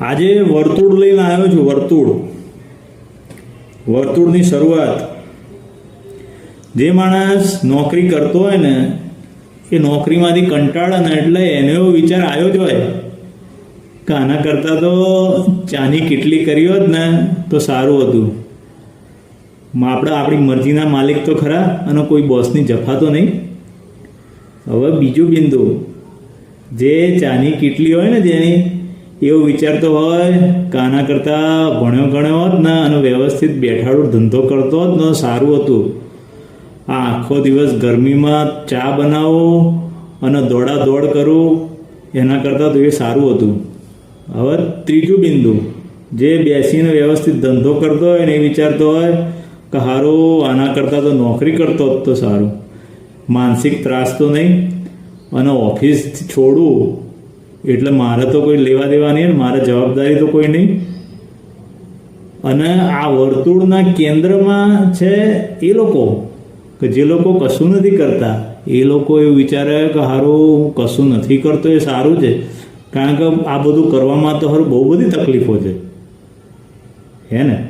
આજે વર્તુળ લઈને આવ્યો છું, વર્તુળ. વર્તુળની શરૂઆત. જે માણસ નોકરી કરતો હોય ને, એ નોકરીમાંથી કંટાળે ને એટલે એને એવો વિચાર આવ્યો જ હોય કે આના કરતાં તો ચાની કેટલી કરી હોત ને, તો સારું હતું. આપણે, આપણી મરજીના માલિક તો ખરા અને કોઈ બોસની જફા તો નહીં. હવે બીજું બિંદુ. જે ચાની કીટલી હોય ને જેની એવો વિચારતો હોય કે આના કરતાં ભણ્યો ગણ્યો હોત ને અને વ્યવસ્થિત બેઠાડું ધંધો કરતો હોત ને સારું હતું. આ આખો દિવસ ગરમીમાં ચા બનાવો અને દોડા દોડ કરું, એના કરતાં તો એ સારું હતું. હવે ત્રીજું બિંદુ, જે બેસીને વ્યવસ્થિત ધંધો કરતો હોય ને એ વિચારતો હોય કે સારું આના કરતાં તો નોકરી કરતો હોત તો સારું. માનસિક ત્રાસ તો નહીં. અને ઓફિસ છોડું એટલે મારે તો કોઈ લેવા દેવા નહીં ને, મારે જવાબદારી તો કોઈ નહીં. અને આ વર્તુળના કેન્દ્રમાં છે એ લોકો, કે જે લોકો કશું નથી કરતા, એ લોકો એવું વિચારે કે હારું, હું કશું નથી કરતો, એ સારું છે. કારણ કે આ બધું કરવામાં તો હારું બહુ બધી તકલીફો છે. હે ને?